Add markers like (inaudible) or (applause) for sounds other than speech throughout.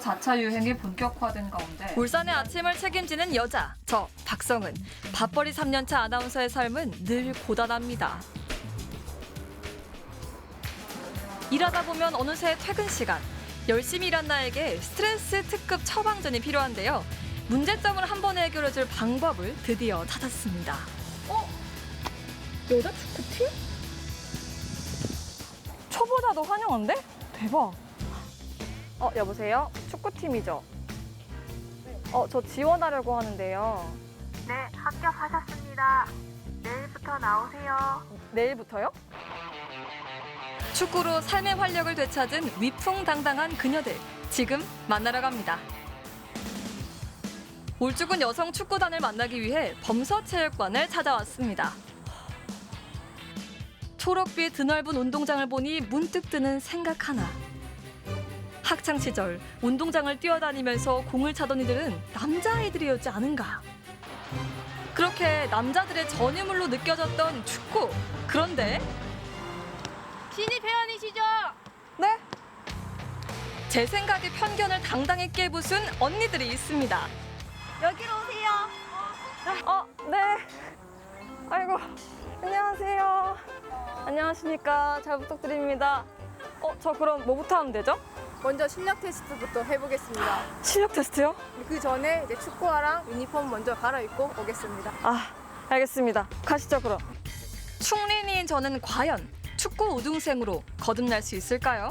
자차 유행이 본격화된 가운데 울산의 아침을 책임지는 여자, 저 박성은. 밥벌이 3년차 아나운서의 삶은 늘 고단합니다. 일하다 보면 어느새 퇴근 시간. 열심히 일한 나에게 스트레스 특급 처방전이 필요한데요. 문제점을 한 번에 해결해줄 방법을 드디어 찾았습니다. 어? 여자 축구팀? 초보자도 환영한데? 대박. 어, 여보세요? 축구팀이죠? 어, 저 지원하려고 하는데요. 네, 합격하셨습니다. 내일부터 나오세요. 내일부터요? 축구로 삶의 활력을 되찾은 위풍당당한 그녀들. 지금 만나러 갑니다. 울주군 여성 축구단을 만나기 위해 범서체육관을 찾아왔습니다. 초록빛 드넓은 운동장을 보니 문득 드는 생각 하나. 학창 시절 운동장을 뛰어다니면서 공을 차던 이들은 남자아이들이었지 않은가. 그렇게 남자들의 전유물로 느껴졌던 축구. 그런데 신입 회원이시죠? 네? 제 생각에 편견을 당당히 깨부순 언니들이 있습니다. 여기로 오세요. 어, 네. 아이고, 안녕하세요. 안녕하십니까. 잘 부탁드립니다. 어, 저 그럼 뭐부터 하면 되죠? 먼저 실력 테스트부터 해보겠습니다. 실력 테스트요? 그 전에 이제 축구화랑 유니폼 먼저 갈아입고 오겠습니다. 아, 알겠습니다. 가시죠, 그럼. 충린이인 저는 과연 축구 우등생으로 거듭날 수 있을까요?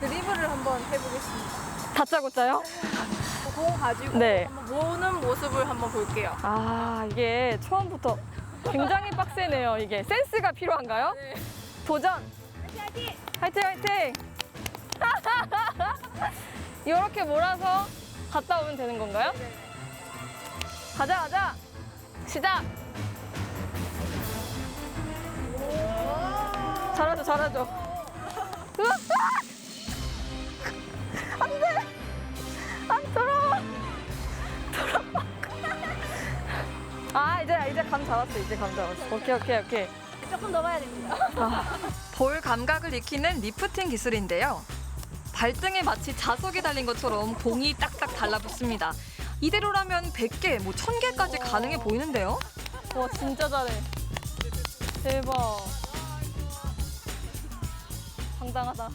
드리블을 한번 해보겠습니다. 다짜고짜요? 공 가지고 네. 한번 모으는 모습을 한번 볼게요. 아, 이게 처음부터 굉장히 빡세네요, 이게. 센스가 필요한가요? 네. 도전! 화이팅, 화이팅! (laughs) 이렇게 몰아서 갔다 오면 되는 건가요? 가자, 가자! 시작! 잘하죠, 잘하죠. 으악! (laughs) 안 돼! 안 돌아와! (laughs) 아 이제 이제 감 잡았어 이제 감 잡았어 오케이 오케이 오케이 조금 더 봐야 됩니다. 볼 감각을 익히는 리프팅 기술인데요 발등에 마치 자석이 달린 것처럼 공이 딱딱 달라붙습니다 이대로라면 100개 뭐 1000개까지 가능해 보이는데요 와 진짜 잘해 대박 당당하다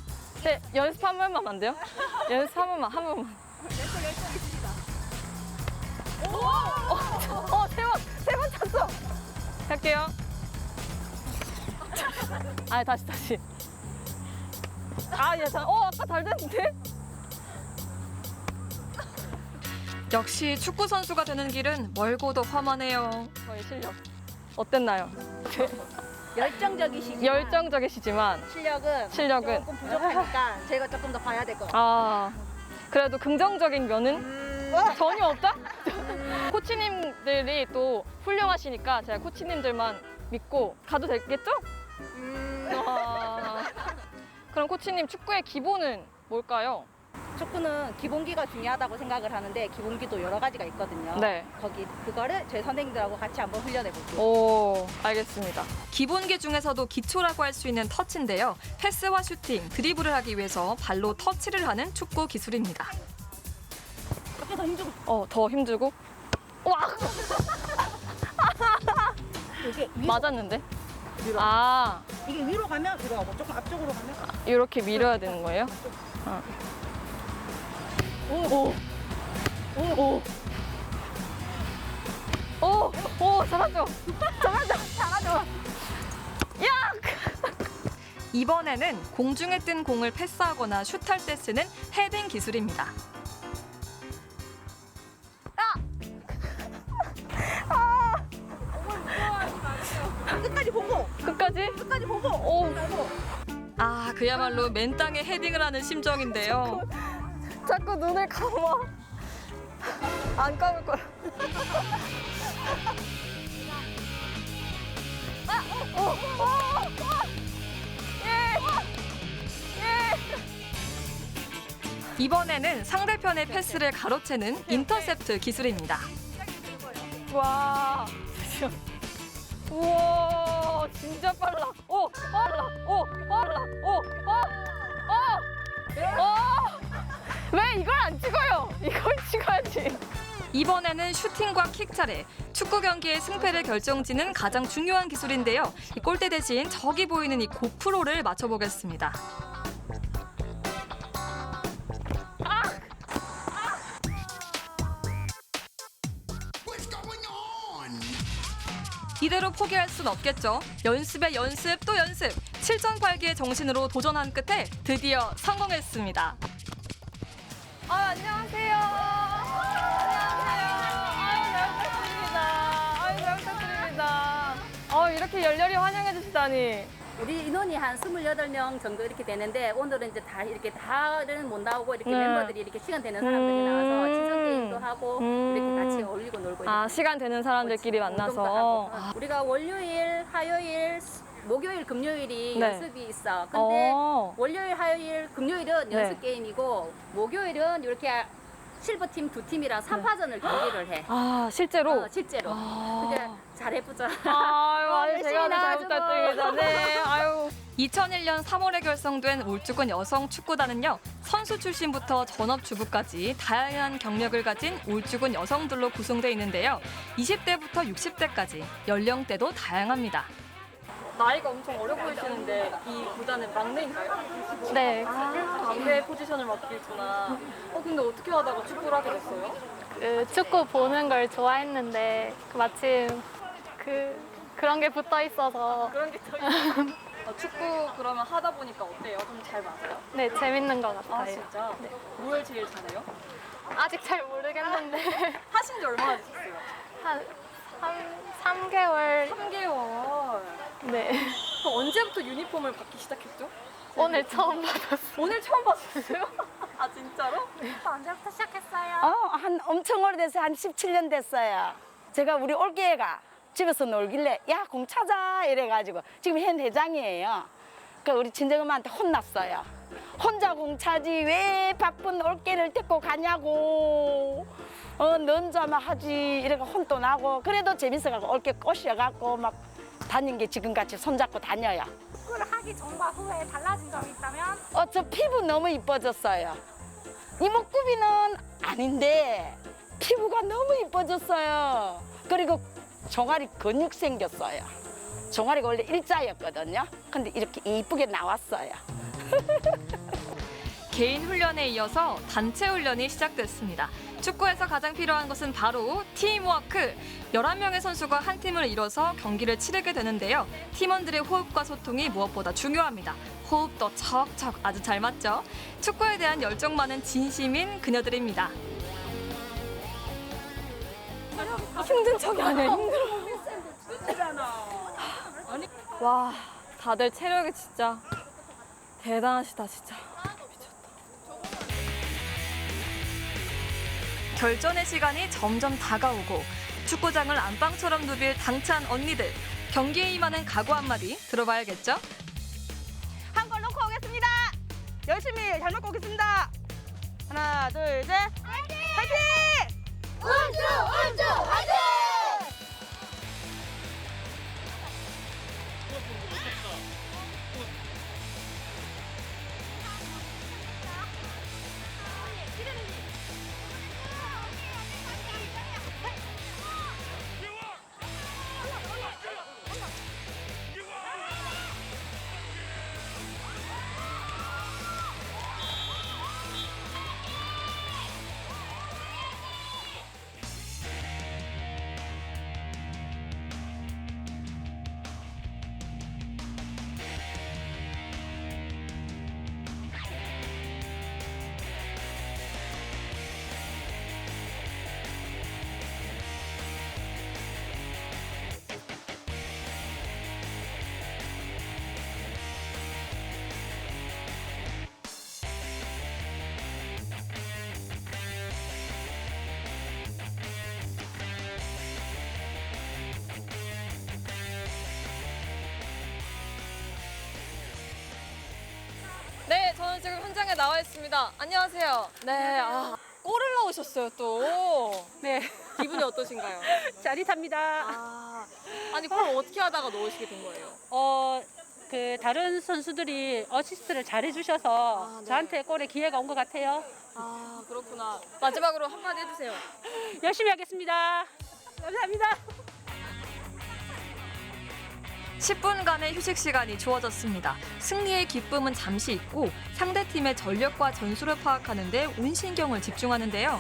네, 연습 한 번만 안 돼요? 연습 한 번만 한 번만 어, 세 번, 세 번 찼어. 갈게요. 아, 다시, 다시. 아, 예, 자, 어, 아까 잘 됐는데? 역시 축구 선수가 되는 길은 멀고도 험하네요. 저의 실력 어땠나요? 열정적이시지만 열정적이시지만 실력은 실력은 조금 부족하니까 제가 조금 더 봐야 될 것 같아요. 아 그래도 긍정적인 면은 전혀 없다? (laughs) 코치님들이 또 훌륭하시니까 제가 코치님들만 믿고 가도 되겠죠? 아, 그럼 코치님 축구의 기본은 뭘까요? 축구는 기본기가 중요하다고 생각을 하는데 기본기도 여러 가지가 있거든요. 네. 거기 그거를 저희 선생님들하고 같이 한번 훈련해 볼게요. 오, 알겠습니다. 기본기 중에서도 기초라고 할 수 있는 터치인데요. 패스와 슈팅, 드리블을 하기 위해서 발로 터치를 하는 축구 기술입니다. 조금 더 힘주고 어, 더 힘주고. 와, 이게 위, 맞았는데? 위로. 아, 이게 위로 가면 위로 가고 조금 앞쪽으로 가면 이렇게 밀어야 되는 거예요? 어. 오, 오, 오, 오, 오, 오, 잘하죠? 잘하죠? 잘하죠? 야! 이번에는 공중에 뜬 공을 패스하거나 슛할 때 쓰는 헤딩 기술입니다. 그야말로 맨 땅에 헤딩을 하는 심정인데요. 자꾸 눈을 감아. 안 감을 거야. 아, 어, 어, 어. 예. 예. 이번에는 상대편의 패스를 가로채는 인터셉트 기술입니다. 와. 우와 진짜 빨라 오 빨라 오 빨라 오오오 왜 이걸 안 찍어요? 이걸 찍어야지. 이번에는 슈팅과 킥 차례. 축구 경기의 승패를 결정짓는 가장 중요한 기술인데요. 이 골대 대신 저기 보이는 이 고프로를 맞춰보겠습니다. 이대로 포기할 순 없겠죠. 연습에 연습 또 연습. 7.8기의 정신으로 도전한 끝에 드디어 성공했습니다. 아, 안녕하세요. 안녕하세요. 아유, 잘 부탁드립니다. 아유, 잘 부탁드립니다. 어, 이렇게 열렬히 환영해 주시다니. 우리 인원이 한 28명 정도 이렇게 되는데 오늘은 이제 다 이렇게 다는 못 나오고 이렇게 네. 멤버들이 이렇게 시간 되는 사람들이 음. 나와서 친선 게임도 하고 음. 이렇게 같이 어울리고 놀고 아, 이렇게 시간 되는 사람들끼리 운동도 만나서. 어, 우리가 월요일, 화요일, 수- 목요일, 금요일이 네. 연습이 있어. 근데 어. 월요일, 화요일, 금요일은 네. 연습 게임이고 목요일은 이렇게 실버 팀두 팀이랑 3파전을 경기를 해. 아, 실제로? 어, 실제로. 아. 그게 잘해보자. 아유, 아유, (laughs) 열심히 제가 더잘 나와주고. 부탁드립니다. 네, 아유. 2001년 3월에 결성된 울주군 여성 축구단은요 선수 출신부터 전업주부까지 다양한 경력을 가진 울주군 여성들로 구성되어 있는데요 20대부터 60대까지 연령대도 다양합니다. 나이가 엄청 어려 보이시는데 이 구단의 막내인가요? 네. 막내 포지션을 맡고 있구나. 어 근데 어떻게 하다가 축구를 하게 됐어요? 그 축구 보는 걸 좋아했는데 그 마침 그 그런 게 붙어 있어서 그런 게더있 (laughs) 어, 축구 그러면 하다 보니까 어때요? 좀 잘 맞아요? 네 재밌는 것아 같아요. 진짜? 뭘 제일 잘해요? 아직 잘 모르겠는데 (laughs) 하신 지 얼마나 되셨어요? 한 3, 3개월 3개월. 네 그럼 언제부터 유니폼을 받기 시작했죠? 오늘 처음 받았어요. 오늘 처음 받았어요? 아 진짜로? 언제부터 시작했어요? 어, 한 엄청 오래돼서 한 17년 됐어요. 제가 우리 올게가 집에서 놀길래 야 공 찾아 이래가지고 지금 현 회장이에요. 그 우리 친정엄마한테 혼났어요. 혼자 공 차지 왜 바쁜 올케를 데리고 가냐고. 어, 넌자만 하지 이래가 혼도 나고 그래도 재밌어가고 올케 꼬셔갖고 막 다닌 게 지금같이 손잡고 다녀요. 축구를 하기 전과 후에 달라진 점이 있다면? 어, 저 피부 너무 이뻐졌어요. 이목구비는 아닌데 피부가 너무 이뻐졌어요. 그리고 종아리 근육 생겼어요. 종아리가 원래 일자였거든요. 근데 이렇게 이쁘게 나왔어요. (laughs) 개인 훈련에 이어서 단체 훈련이 시작됐습니다. 축구에서 가장 필요한 것은 바로 팀워크. 11명의 선수가 한 팀을 이뤄서 경기를 치르게 되는데요. 팀원들의 호흡과 소통이 무엇보다 중요합니다. 호흡도 척척 아주 잘 맞죠? 축구에 대한 열정 많은 진심인 그녀들입니다. 힘든 척이 아니야, 힘들어. 와, 다들 체력이 진짜 대단하시다, 진짜. 결전의 시간이 점점 다가오고 축구장을 안방처럼 누빌 당찬 언니들. 경기에 임하는 각오 한마디 들어봐야겠죠? 한골 넣고 오겠습니다. 열심히 잘 넣고 오겠습니다. 하나, 둘, 셋. 화이팅! 나와 있습니다. 안녕하세요. 네, 아, 골을 넣으셨어요, 또. 네, 기분이 어떠신가요? (laughs) 짜릿합니다. 아, 아니, 골 어떻게 하다가 넣으시게 된 거예요? 어, 그 다른 선수들이 어시스트를 잘 해주셔서 아, 네. 저한테 골에 기회가 온 것 같아요. 아 그렇구나. 마지막으로 한마디 해주세요. (laughs) 열심히 하겠습니다. 감사합니다. 10분간의 휴식 시간이 주어졌습니다. 승리의 기쁨은 잠시 잊고 상대 팀의 전력과 전술을 파악하는 데 온 신경을 집중하는데요.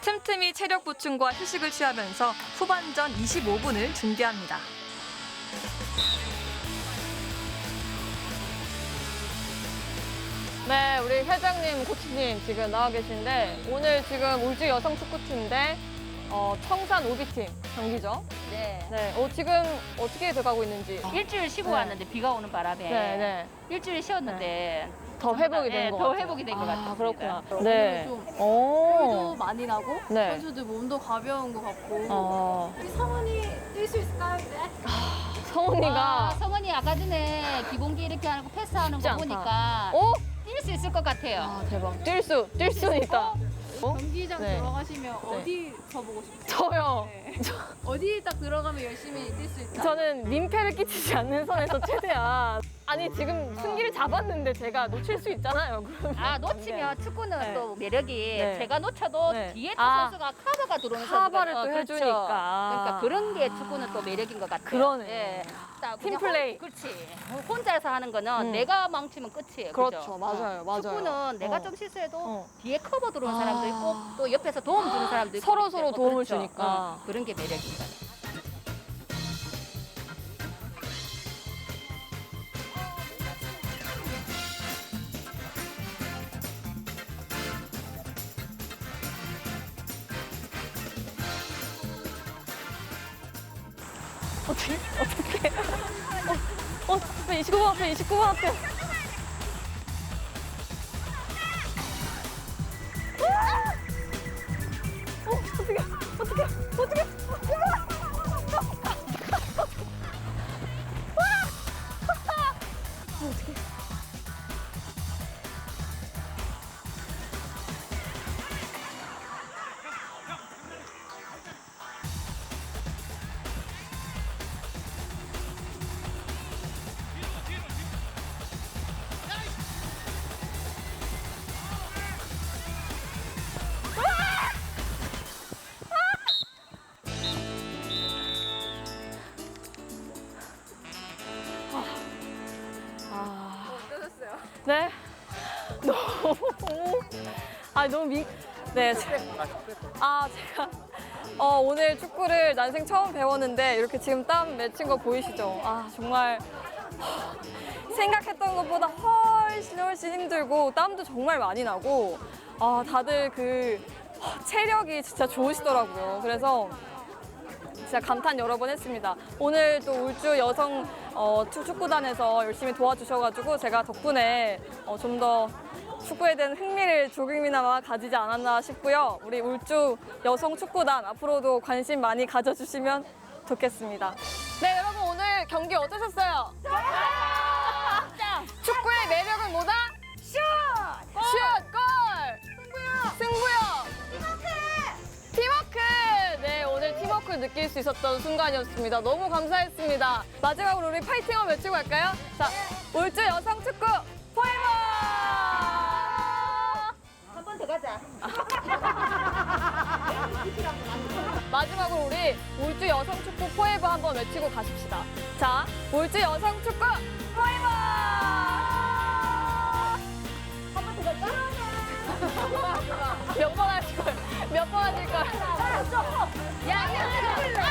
틈틈이 체력 보충과 휴식을 취하면서 후반전 25분을 준비합니다. 네, 우리 회장님, 코치님 지금 나와 계신데 오늘 지금 울주 여성 축구팀인데 어, 청산 오비팀 경기죠. 네. 네, 어, 지금 어떻게 돼가고 있는지. 일주일 쉬고 네. 왔는데 비가 오는 바람에 네, 네. 일주일 쉬었는데 더 회복이 네, 된것 더 같아요. 회복이 된것 아, 같습니다. 그렇구나. 네. 좀 오. 도 많이 나고 네. 선수들 몸도 가벼운 것 같고 어, 우리 성원이 뛸 수 있을까요 이제? 성훈이가 아, 성원이 아까 전에 기본기 이렇게 하고 패스하는 쉽지 거 않다. 보니까 오, 뛸수 있을 것 같아요. 아, 대박. 뛸 수, 뛸 수는 있다. 경기장 네. 들어가시면 어디서 보고 싶어요? 저요. 네. 어디 딱 들어가면 열심히 뛸 수 있다. 저는 민폐를 끼치지 않는 선에서 최대한. 아니 지금 승기를 잡았는데 제가 놓칠 수 있잖아요. 그러면. 아 놓치면 축구는 네. 또 매력이 네. 제가 놓쳐도 네. 뒤에 또 아. 선수가 커버가 들어오는 커버를 선수가 또 어, 그렇죠. 해주니까. 그러니까 그런 게 축구는 또 매력인 것 같아요. 그러네. 예. 딱팀 그냥 플레이. 혼, 그렇지. 혼자서 하는 거는 음. 내가 망치면 끝이에요. 그렇죠. 그죠? 맞아요. 어. 맞아요. 축구는 내가 어. 좀 실수해도 어. 뒤에 커버 들어오는 아. 사람도 있고 또 옆에서 도움 주는 사람도 있고 서로 서로 때문에 도움을 그렇죠. 주니까. 어, 그런 게 매력인 것 같아요. 어떻게? 어떻게? 어, 어, 29번 앞에, 29번 앞에. 네. (laughs) 너무. 아, 너무 미. 네. 제- 아, 제가. 어, 오늘 축구를 난생 처음 배웠는데 이렇게 지금 땀 맺힌 거 보이시죠? 아, 정말. (laughs) 생각했던 것보다 훨씬 훨씬 힘들고 땀도 정말 많이 나고 아 다들 그 체력이 진짜 좋으시더라고요. 그래서 진짜 감탄 여러 번 했습니다. 오늘 또 울주 여성 어, 축- 축구단에서 열심히 도와주셔가지고 제가 덕분에 어, 좀 더 축구에 대한 흥미를 조금이나마 가지지 않았나 싶고요. 우리 울주 여성 축구단 앞으로도 관심 많이 가져주시면 좋겠습니다. 네, 여러분 오늘 경기 어떠셨어요? 축구의 매력은 뭐다? 슛! 슛! 골! 승부요! 승부요! 팀워크 느낄 수 있었던 순간이었습니다. 너무 감사했습니다. 마지막으로 우리 파이팅 한번 외치고 갈까요? 자, 울주 여성 축구 포에버! 한 번 더 가자. (laughs) 마지막으로 우리 울주 여성 축구 포에버 한번 외치고 가십시다. 자, 울주 여성 축구 포에버! 한 번더 갈까? (laughs) 몇번 하실 거예요? 몇 번 하실 거예요? 야, 야, 야.